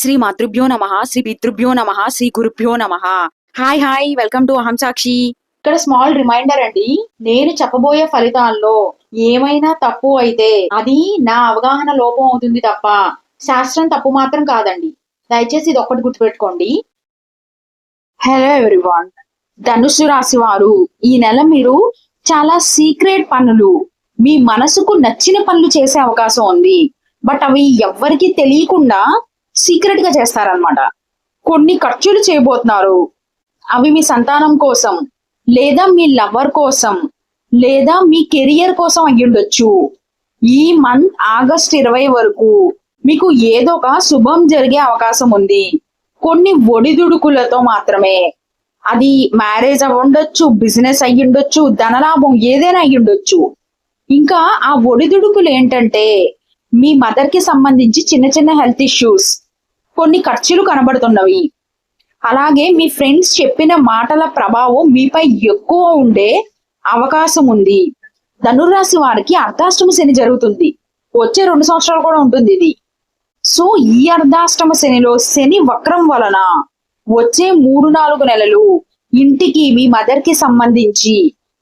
శ్రీ మాతృభ్యో నమ శ్రీ పితృభ్యో నమ శ్రీ గురుభ్యో నమ. హాయ్ హాయ్ వెల్కమ్ టు అహం సాక్షి ఇక్కడ స్మాల్ రిమైండర్ అండి నేను చెప్పబోయే ఫలితాల్లో ఏమైనా తప్పు అయితే అది నా అవగాహన లోపం అవుతుంది తప్ప శాస్త్రం తప్పు మాత్రం కాదండి. దయచేసి ఇది ఒక్కటి గుర్తుపెట్టుకోండి. హలో ఎవ్రీవాన్ ధనుసు రాశి వారు ఈ నెల మీరు చాలా సీక్రెట్ పనులు మీ మనసుకు నచ్చిన పనులు చేసే అవకాశం ఉంది. బట్ అవి ఎవ్వరికీ తెలియకుండా సీక్రెట్గా చేస్తారనమాట కొన్ని ఖర్చులు చేయబోతున్నారు. అవి మీ సంతానం కోసం లేదా మీ లవర్ కోసం లేదా మీ కెరియర్ కోసం అయ్యుండొచ్చు ఈ మంత్ ఆగస్ట్ ఇరవై వరకు మీకు ఏదో ఒక శుభం జరిగే అవకాశం ఉంది. కొన్ని ఒడిదుడుకులతో మాత్రమే. అది మ్యారేజ్ అవ్వండొచ్చు బిజినెస్ అయ్యుండొచ్చు ధనలాభం ఏదైనా అయ్యుండొచ్చు ఇంకా ఆ ఒడిదుడుకులు ఏంటంటే మీ మదర్కి సంబంధించి చిన్న చిన్న హెల్త్ ఇష్యూస్ కొన్ని ఖర్చులు కనబడుతున్నవి. అలాగే మీ ఫ్రెండ్స్ చెప్పిన మాటల ప్రభావం మీపై ఎక్కువ ఉండే అవకాశం ఉంది. ధనుర్రాశి వారికి అర్ధాష్టమ శని జరుగుతుంది. వచ్చే రెండు సంవత్సరాలు కూడా ఉంటుంది ఇది. సో ఈ అర్ధాష్టమ శనిలో శని వక్రం వలన వచ్చే మూడు నాలుగు నెలలు ఇంటికి మీ మదర్కి సంబంధించి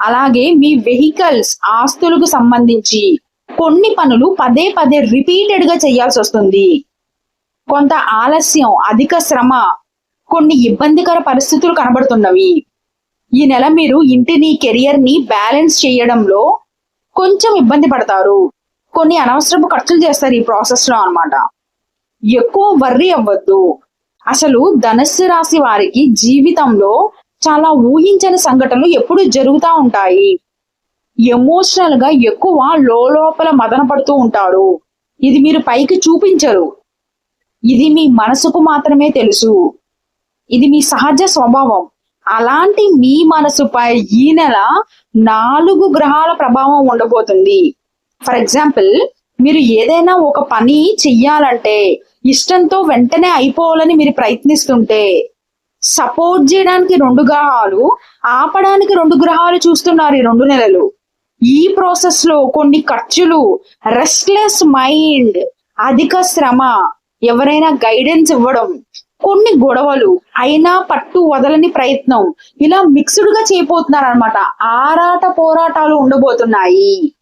అలాగే మీ వెహికల్స్ ఆస్తులకు సంబంధించి కొన్ని పనులు పదే పదే రిపీటెడ్గా చేయాల్సి వస్తుంది. కొంత ఆలస్యం అధిక శ్రమ కొన్ని ఇబ్బందికర పరిస్థితులు కనబడుతున్నవి. ఈ నెల మీరు ఇంటిని కెరియర్ని బ్యాలెన్స్ చేయడంలో కొంచెం ఇబ్బంది పడతారు. కొన్ని అనవసరపు ఖర్చులు చేస్తారు ఈ ప్రాసెస్లో అన్నమాట. ఎక్కువ వర్రీ అవ్వద్దు. అసలు ధనస్సు రాశి వారికి జీవితంలో చాలా ఊహించని సంఘటనలు ఎప్పుడు జరుగుతూ ఉంటాయి. ఎమోషనల్గా ఎక్కువ లోపల మదన పడుతూ ఉంటారు. ఇది మీరు పైకి చూపించరు. ఇది మీ మనసుకు మాత్రమే తెలుసు. ఇది మీ సహజ స్వభావం. అలాంటి మీ మనసుపై ఈ నెల నాలుగు గ్రహాల ప్రభావం ఉండబోతుంది. ఫర్ ఎగ్జాంపుల్ మీరు ఏదైనా ఒక పని చెయ్యాలంటే ఇష్టంతో వెంటనే అయిపోవాలని మీరు ప్రయత్నిస్తుంటే సపోర్ట్ చేయడానికి రెండు గ్రహాలు ఆపడానికి రెండు గ్రహాలు చూస్తున్నారు ఈ రెండు నెలలు. ఈ ప్రాసెస్లో కొన్ని ఖర్చులు రెస్ట్లెస్ మైండ్ అధిక శ్రమ ఎవరైనా గైడెన్స్ ఇవ్వడం కొన్ని గొడవలు అయినా పట్టు వదలని ప్రయత్నం ఇలా మిక్స్డ్గా చేయబోతున్నారు అనమాట ఆరాట పోరాటాలు ఉండబోతున్నాయి.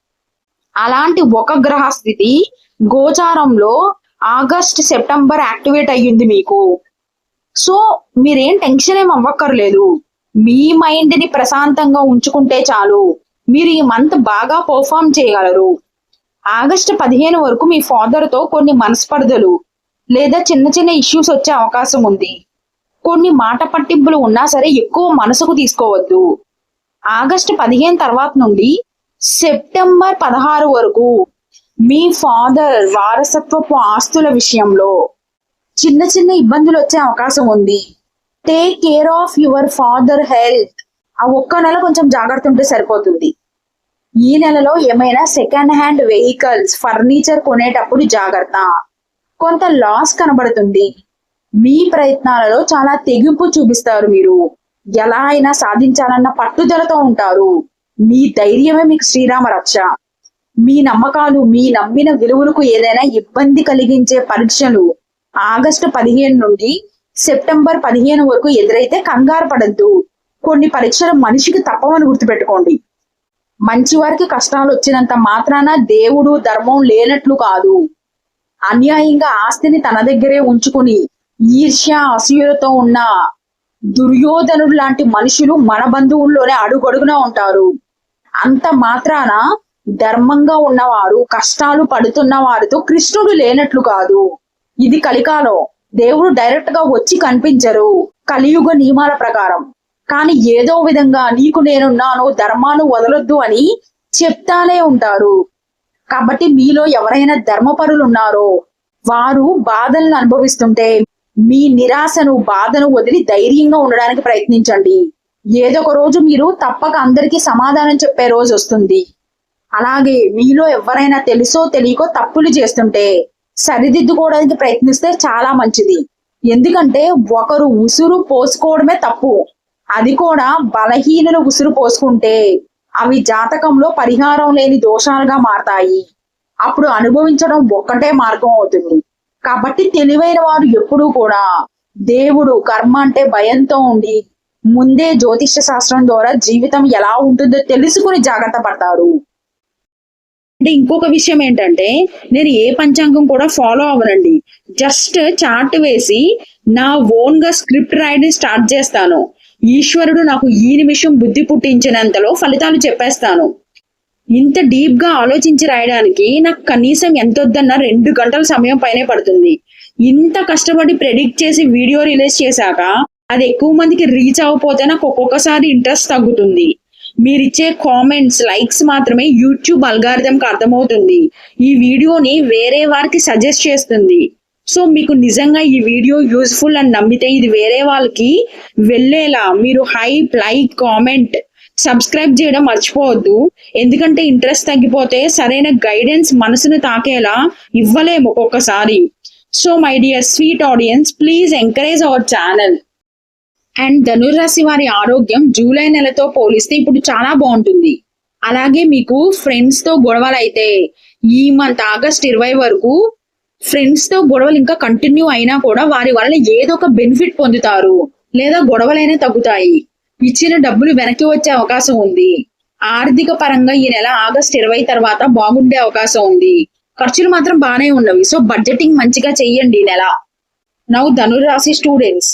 అలాంటి ఒక గ్రహ స్థితి గోచారంలో ఆగస్ట్ సెప్టెంబర్ యాక్టివేట్ అయ్యింది మీకు. సో మీరేం టెన్షన్ ఏం అవ్వక్కర్లేదు. మీ మైండ్ని ప్రశాంతంగా ఉంచుకుంటే చాలు. మీరు ఈ మంత్ బాగా పర్ఫామ్ చేయగలరు. ఆగస్ట్ పదిహేను వరకు మీ ఫాదర్తో కొన్ని మనస్పర్ధలు లేదా చిన్న చిన్న ఇష్యూస్ వచ్చే అవకాశం ఉంది. కొన్ని మాట పట్టింపులు ఉన్నా సరే ఎక్కువ మనసుకు తీసుకోవద్దు. ఆగస్టు పదిహేను తర్వాత నుండి సెప్టెంబర్ పదహారు వరకు మీ ఫాదర్ వారసత్వపు ఆస్తుల విషయంలో చిన్న చిన్న ఇబ్బందులు వచ్చే అవకాశం ఉంది. Take care of your father health ఆ ఒక్క నెల కొంచెం జాగ్రత్త ఉంటే సరిపోతుంది. ఈ నెలలో ఏమైనా సెకండ్ హ్యాండ్ వెహికల్స్ ఫర్నిచర్ కొనేటప్పుడు జాగ్రత్త. కొంత లాస్ కనబడుతుంది. మీ ప్రయత్నాలలో చాలా తెగింపు చూపిస్తారు మీరు. ఎలా అయినా సాధించాలన్న పట్టుదలతో ఉంటారు. మీ ధైర్యమే మీకు శ్రీరామ రక్ష. మీ నమ్మకాలు మీ నమ్మిన విలువలకు ఏదైనా ఇబ్బంది కలిగించే పరీక్షలు. ఆగస్టు పదిహేను నుండి సెప్టెంబర్ పదిహేను వరకు ఎదురైతే కంగారు పడద్దు. కొన్ని పరీక్షలు మనిషికి తప్పవని గుర్తుపెట్టుకోండి. మంచి వారికి కష్టాలు వచ్చినంత మాత్రాన దేవుడు ధర్మం లేనట్లు కాదు. అన్యాయంగా ఆస్తిని తన దగ్గరే ఉంచుకుని ఈర్ష్య అసూయలతో ఉన్న దుర్యోధనుడు లాంటి మనుషులు మన బంధువుల్లోనే అడుగడుగునా ఉంటారు. అంత మాత్రాన ధర్మంగా ఉన్నవారు కష్టాలు పడుతున్న వారితో కృష్ణుడు లేనట్లు కాదు. ఇది కలికాలం. దేవుడు డైరెక్ట్గా వచ్చి కనిపించరు. కలియుగ నియమాల ప్రకారం. కానీ ఏదో విధంగా నీకు నేనున్నాను ధర్మాలు వదలొద్దు అని చెప్తానే ఉంటారు. కాబట్టి మీలో ఎవరైనా ధర్మపరులు ఉన్నారో వారు బాధలను అనుభవిస్తుంటే మీ నిరాశను బాధను వదిలి ధైర్యంగా ఉండడానికి ప్రయత్నించండి. ఏదో ఒక రోజు మీరు తప్పక అందరికీ సమాధానం చెప్పే రోజు వస్తుంది. అలాగే మీలో ఎవరైనా తెలుసో తెలియకో తప్పులు చేస్తుంటే సరిదిద్దుకోవడానికి ప్రయత్నిస్తే చాలా మంచిది. ఎందుకంటే ఒకరు ఉసురు పోసుకోవడమే తప్పు. అది కూడా బలహీనను ఉసురు పోసుకుంటే అవి జాతకంలో పరిహారం లేని దోషాలుగా మారతాయి. అప్పుడు అనుభవించడం ఒక్కటే మార్గం అవుతుంది. కాబట్టి తెలివైన వారు ఎప్పుడూ కూడా దేవుడు కర్మ అంటే భయంతో ఉండి ముందే జ్యోతిష్య శాస్త్రం ద్వారా జీవితం ఎలా ఉంటుందో తెలుసుకుని జాగ్రత్త పడతారు. అంటే ఇంకొక విషయం ఏంటంటే నేను ఏ పంచాంగం కూడా ఫాలో అవ్వనండి. జస్ట్ చార్ట్ వేసి నా ఓన్గా స్క్రిప్ట్ రాయడం స్టార్ట్ చేస్తాను. ఈశ్వరుడు నాకు ఈ నిమిషం బుద్ధి పుట్టించినంతలో ఫలితాలు చెప్పేస్తాను. ఇంత డీప్గా ఆలోచించి రాయడానికి నాకు కనీసం ఎంత వద్దన్నా రెండు గంటల సమయం పైనే పడుతుంది. ఇంత కష్టపడి ప్రెడిక్ట్ చేసి వీడియో రిలీజ్ చేశాక అది ఎక్కువ మందికి రీచ్ అవ్వకపోతే నాకు ఒక్కొక్కసారి ఇంట్రెస్ట్ తగ్గుతుంది. మీరిచ్చే కామెంట్స్ లైక్స్ మాత్రమే యూట్యూబ్ అల్గారిథంకి అర్థమవుతుంది. ఈ వీడియోని వేరే వారికి సజెస్ట్ చేస్తుంది. సో మీకు నిజంగా ఈ వీడియో యూస్ఫుల్ అని నమ్మితే ఇది వేరే వాళ్ళకి వెళ్ళేలా. మీరు హైప్ లైక్ కామెంట్ సబ్స్క్రైబ్ చేయడం మర్చిపోవద్దు. ఎందుకంటే ఇంట్రెస్ట్ తగ్గిపోతే సరైన గైడెన్స్ మనసును తాకేలా ఇవ్వలేము ఒక్కొక్కసారి so my dear sweet audience please encourage our channel and ధనుర్రాశి వారి ఆరోగ్యం జూలై నెలతో పోలిస్తే ఇప్పుడు చాలా బాగుంటుంది. అలాగే మీకు ఫ్రెండ్స్తో గొడవలు అయితే ఈ మంత్ ఆగస్ట్ ఇరవై వరకు ఫ్రెండ్స్తో గొడవలు ఇంకా కంటిన్యూ అయినా కూడా వారి వల్ల ఏదో ఒక బెనిఫిట్ పొందుతారు. లేదా గొడవలైనా తగ్గుతాయి. ఇచ్చిన డబ్బులు వెనక్కి వచ్చే అవకాశం ఉంది. ఆర్థిక పరంగా ఈ నెల ఆగస్ట్ ఇరవై తర్వాత బాగుండే అవకాశం ఉంది. ఖర్చులు మాత్రం బాగానే ఉన్నవి. సో బడ్జెటింగ్ మంచిగా చెయ్యండి నెల. నౌ ధనురాశి స్టూడెంట్స్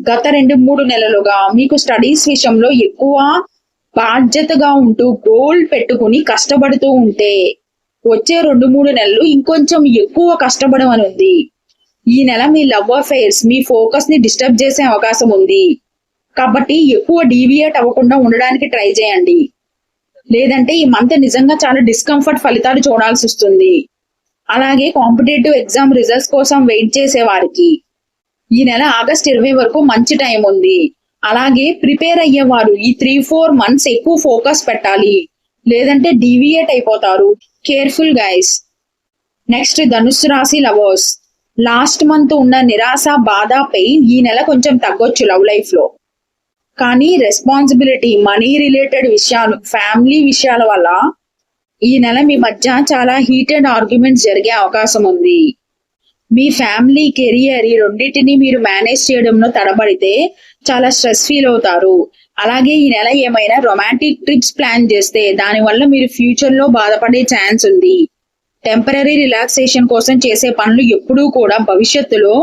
గత రెండు మూడు నెలలుగా మీకు స్టడీస్ విషయంలో ఎక్కువ బాధ్యతగా ఉంటూ గోల్ పెట్టుకుని కష్టపడుతూ ఉంటే వచ్చే రెండు మూడు నెలలు ఇంకొంచెం ఎక్కువ కష్టపడమని ఉంది ఈ నెల మీ లవ్ అఫైర్స్ మీ ఫోకస్ని డిస్టర్బ్ చేసే అవకాశం ఉంది. కాబట్టి ఎక్కువ డీవియేట్ అవ్వకుండా ఉండడానికి ట్రై చేయండి. లేదంటే ఈ మంత్ నిజంగా చాలా డిస్కంఫర్ట్ ఫలితాలు చూడాల్సి వస్తుంది. అలాగే కాంపిటేటివ్ ఎగ్జామ్ రిజల్ట్స్ కోసం వెయిట్ చేసే వారికి ఈ నెల ఆగస్ట్ ఇరవై వరకు మంచి టైం ఉంది. అలాగే ప్రిపేర్ అయ్యేవారు ఈ త్రీ ఫోర్ మంత్స్ ఎక్కువ ఫోకస్ పెట్టాలి. లేదంటే డీవియేట్ అయిపోతారు. కేర్ఫుల్ గైస్ నెక్స్ట్ ధనుస్సు రాశి లవర్స్ లాస్ట్ మంత్ ఉన్న నిరాశ బాధ పెయిన్ ఈ నెల కొంచెం తగ్గొచ్చు లవ్ లైఫ్లో. కానీ రెస్పాన్సిబిలిటీ మనీ రిలేటెడ్ విషయాలు ఫ్యామిలీ విషయాల వల్ల ఈ నెల మీ మధ్య చాలా హీటెడ్ ఆర్గ్యుమెంట్స్ జరిగే అవకాశం ఉంది. మీ ఫ్యామిలీ కెరియర్ ఈ రెండింటిని మీరు మేనేజ్ చేయడంలో తడబడితే చాలా స్ట్రెస్ ఫీల్ అవుతారు. అలాగే ఈ నెల ఏమైనా రొమాంటిక్ ట్రిప్స్ ప్లాన్ చేస్తే దానివల్ల మీరు ఫ్యూచర్లో బాధపడే ఛాన్స్ ఉంది. టెంపరీ రిలాక్సేషన్ కోసం చేసే పనులు ఎప్పుడూ కూడా భవిష్యత్తులో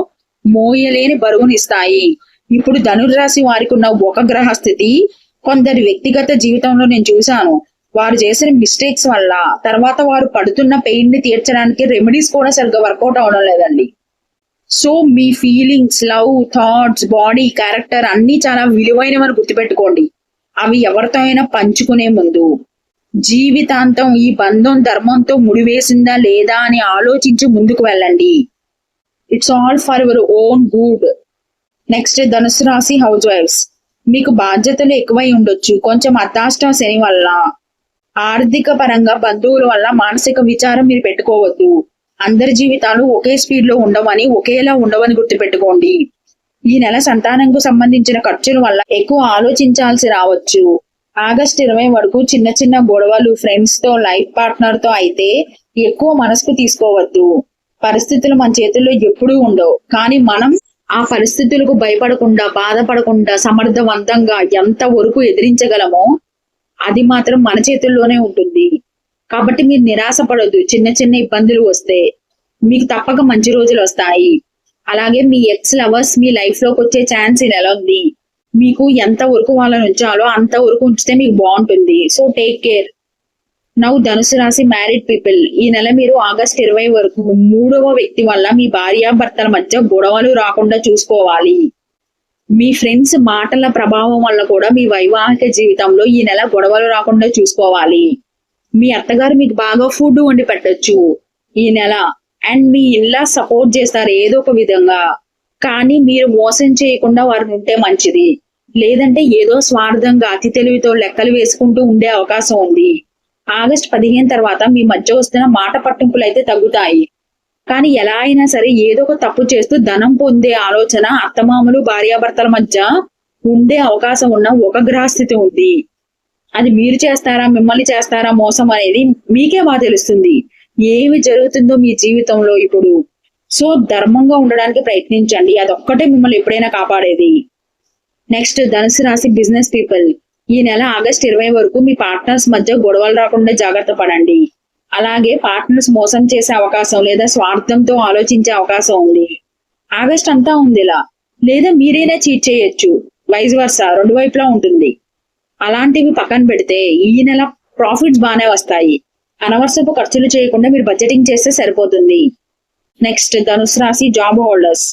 మోయలేని బరువునిస్తాయి ఇప్పుడు ధనుర్రాశి వారికి ఉన్న ఒక గ్రహ స్థితి కొందరి వ్యక్తిగత జీవితంలో నేను చూశాను. వారు చేసిన మిస్టేక్స్ వల్ల తర్వాత వారు పడుతున్న పెయిన్ని తీర్చడానికి రెమెడీస్ కూడా సరిగ్గా వర్కౌట్ అవడం లేదండి. సో మీ feelings love thoughts body character అన్ని చాలా విలువైనవని గుర్తుపెట్టుకోండి. అవి ఎవరితో అయినా పంచుకునే ముందు జీవితాంతం ఈ బంధం ధర్మంతో ముడివేసిందా లేదా అని ఆలోచించి ముందుకు వెళ్ళండి. It's all for your own good next ధనుసు రాశి హౌస్ వైఫ్స్ మీకు బాధ్యతలు ఎక్కువై ఉండొచ్చు. కొంచెం అర్ధాష్టం శని వల్ల ఆర్థిక పరంగా బంధువుల వల్ల మానసిక విచారం మీరు పెట్టుకోవద్దు. అందరి జీవితాలు ఒకే స్పీడ్లో ఉండవని ఒకేలా ఉండవని గుర్తుపెట్టుకోండి. ఈ నెల సంతానంకు సంబంధించిన ఖర్చుల వల్ల ఎక్కువ ఆలోచించాల్సి రావచ్చు. ఆగస్ట్ ఇరవై వరకు చిన్న చిన్న గొడవలు ఫ్రెండ్స్తో లైఫ్ పార్ట్నర్తో అయితే ఎక్కువ మనసుకు తీసుకోవద్దు. పరిస్థితులు మన చేతుల్లో ఎప్పుడూ ఉండవు. కానీ మనం ఆ పరిస్థితులకు భయపడకుండా బాధపడకుండా సమర్థవంతంగా ఎంత వరకు ఎదిరించగలమో అది మాత్రం మన చేతుల్లోనే ఉంటుంది. కాబట్టి మీరు నిరాశ పడొద్దు చిన్న చిన్న ఇబ్బందులు వస్తే మీకు తప్పక మంచి రోజులు వస్తాయి. అలాగే మీ ఎక్స్ లవర్స్ మీ లైఫ్లోకి వచ్చే ఛాన్స్ ఈ నెల ఉంది? మీకు ఎంత వరకు వాళ్ళని ఉంచాలో అంత వరకు ఉంచితే మీకు బాగుంటుంది. సో టేక్ కేర్ నౌ ధనుసు రాశి మ్యారీడ్ పీపుల్ ఈ నెల మీరు ఆగస్ట్ ఇరవై వరకు మూడవ వ్యక్తి వల్ల మీ భార్యాభర్తల మధ్య గొడవలు రాకుండా చూసుకోవాలి. మీ ఫ్రెండ్స్ మాటల ప్రభావం వల్ల కూడా మీ వైవాహిక జీవితంలో ఈ నెల గొడవలు రాకుండా చూసుకోవాలి. మీ అత్తగారు మీకు బాగా ఫుడ్ వండి పెట్టొచ్చు ఈ నెల. అండ్ మీ ఇల్లా సపోర్ట్ చేస్తారు ఏదో ఒక విధంగా. కానీ మీరు మోసం చేయకుండా వారిని ఉంటే మంచిది. లేదంటే ఏదో స్వార్థంగా అతి తెలివితో లెక్కలు వేసుకుంటూ ఉండే అవకాశం ఉంది. ఆగస్ట్ పదిహేను తర్వాత మీ మధ్య వస్తున్న మాట పట్టింపులు అయితే తగ్గుతాయి. కానీ ఎలా అయినా సరే ఏదో ఒక తప్పు చేస్తూ ధనం పొందే ఆలోచన అత్తమామలు భార్యాభర్తల మధ్య ఉండే అవకాశం ఉన్న ఒక గ్రహస్థితి ఉంది. అది మీరు చేస్తారా మిమ్మల్ని చేస్తారా మోసం అనేది మీకే బాగా తెలుస్తుంది. ఏమి జరుగుతుందో మీ జీవితంలో ఇప్పుడు. సో ధర్మంగా ఉండడానికి ప్రయత్నించండి. అదొక్కటే మిమ్మల్ని ఎప్పుడైనా కాపాడేది. నెక్స్ట్ ధనుసు రాశి బిజినెస్ పీపుల్. ఈ నెల ఆగస్ట్ ఇరవై వరకు మీ పార్ట్నర్స్ మధ్య గొడవలు రాకుండా జాగ్రత్త పడండి. అలాగే పార్ట్నర్స్ మోసం చేసే అవకాశం లేదా స్వార్థంతో ఆలోచించే అవకాశం ఉంది. ఆగస్ట్ అంతా ఉంది ఇలా లేదా మీరైనా చీట్ చేయొచ్చు. Vice versa? రెండు వైపులా ఉంటుంది. అలాంటివి పక్కన పెడితే ఈ నెల ప్రాఫిట్స్ బాగానే వస్తాయి. అనవసరపు ఖర్చులు చేయకుండా మీరు బడ్జెటింగ్ చేస్తే సరిపోతుంది. నెక్స్ట్ ధనుసు రాశి జాబ్ హోల్డర్స్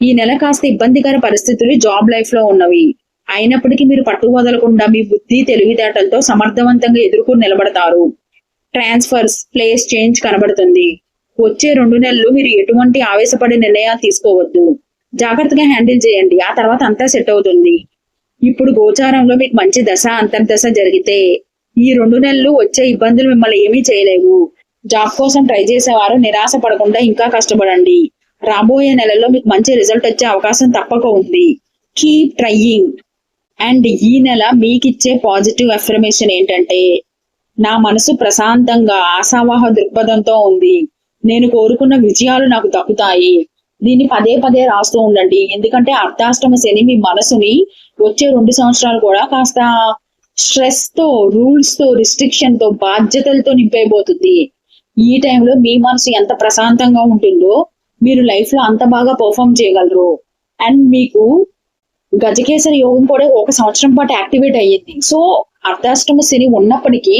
ఈ నెల కాస్త ఇబ్బందికర పరిస్థితులు జాబ్ లైఫ్లో ఉన్నవి. అయినప్పటికీ మీరు పట్టు వదలకుండా మీ బుద్ధి తెలివితేటలతో సమర్థవంతంగా ఎదుర్కొని నిలబడతారు. ట్రాన్స్ఫర్స్ ప్లేస్ చేంజ్ కనబడుతుంది. వచ్చే రెండు నెలలు మీరు ఎటువంటి ఆవేశపడే నిర్ణయాలు తీసుకోవద్దు. జాగ్రత్తగా హ్యాండిల్ చేయండి. ఆ తర్వాత అంతా సెట్ అవుతుంది. ఇప్పుడు గోచారంలో మీకు మంచి దశ అంతర్దశ జరిగితే ఈ రెండు నెలలు వచ్చే ఇబ్బందులు మిమ్మల్ని ఏమీ చేయలేవు. జాబ్ కోసం ట్రై చేసేవారు నిరాశ పడకుండా ఇంకా కష్టపడండి. రాబోయే నెలలో మీకు మంచి రిజల్ట్ వచ్చే అవకాశం తప్పక ఉంది. Keep trying. అండ్ ఈ నెల మీకు ఇచ్చే పాజిటివ్ అఫర్మేషన్ ఏంటంటే నా మనసు ప్రశాంతంగా ఆశావాహ దృక్పథంతో ఉంది. నేను కోరుకున్న విజయాలు నాకు దక్కుతాయి. దీన్ని పదే పదే రాస్తూ ఉండండి. ఎందుకంటే అర్ధాష్టమ శని మీ మనసుని వచ్చే రెండు సంవత్సరాలు కూడా కాస్త స్ట్రెస్తో రూల్స్తో రిస్ట్రిక్షన్తో బాధ్యతలతో నింపైపోతుంది ఈ టైంలో మీ మనసు ఎంత ప్రశాంతంగా ఉంటుందో మీరు లైఫ్లో అంత బాగా పర్ఫామ్ చేయగలరు. అండ్ మీకు గజకేసరి యోగం కూడా ఒక సంవత్సరం పాటు యాక్టివేట్ అయ్యింది. సో అర్ధాష్టమ శని ఉన్నప్పటికీ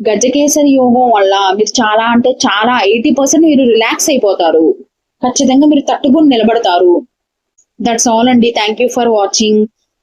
గజకేసరి యోగం వల్ల మీరు చాలా అంటే చాలా ఎయిటీ పర్సెంట్ మీరు రిలాక్స్ అయిపోతారు. ఖచ్చితంగా మీరు తట్టుకుని నిలబడతారు. దట్స్ ఆల్ అండి. Thank you for watching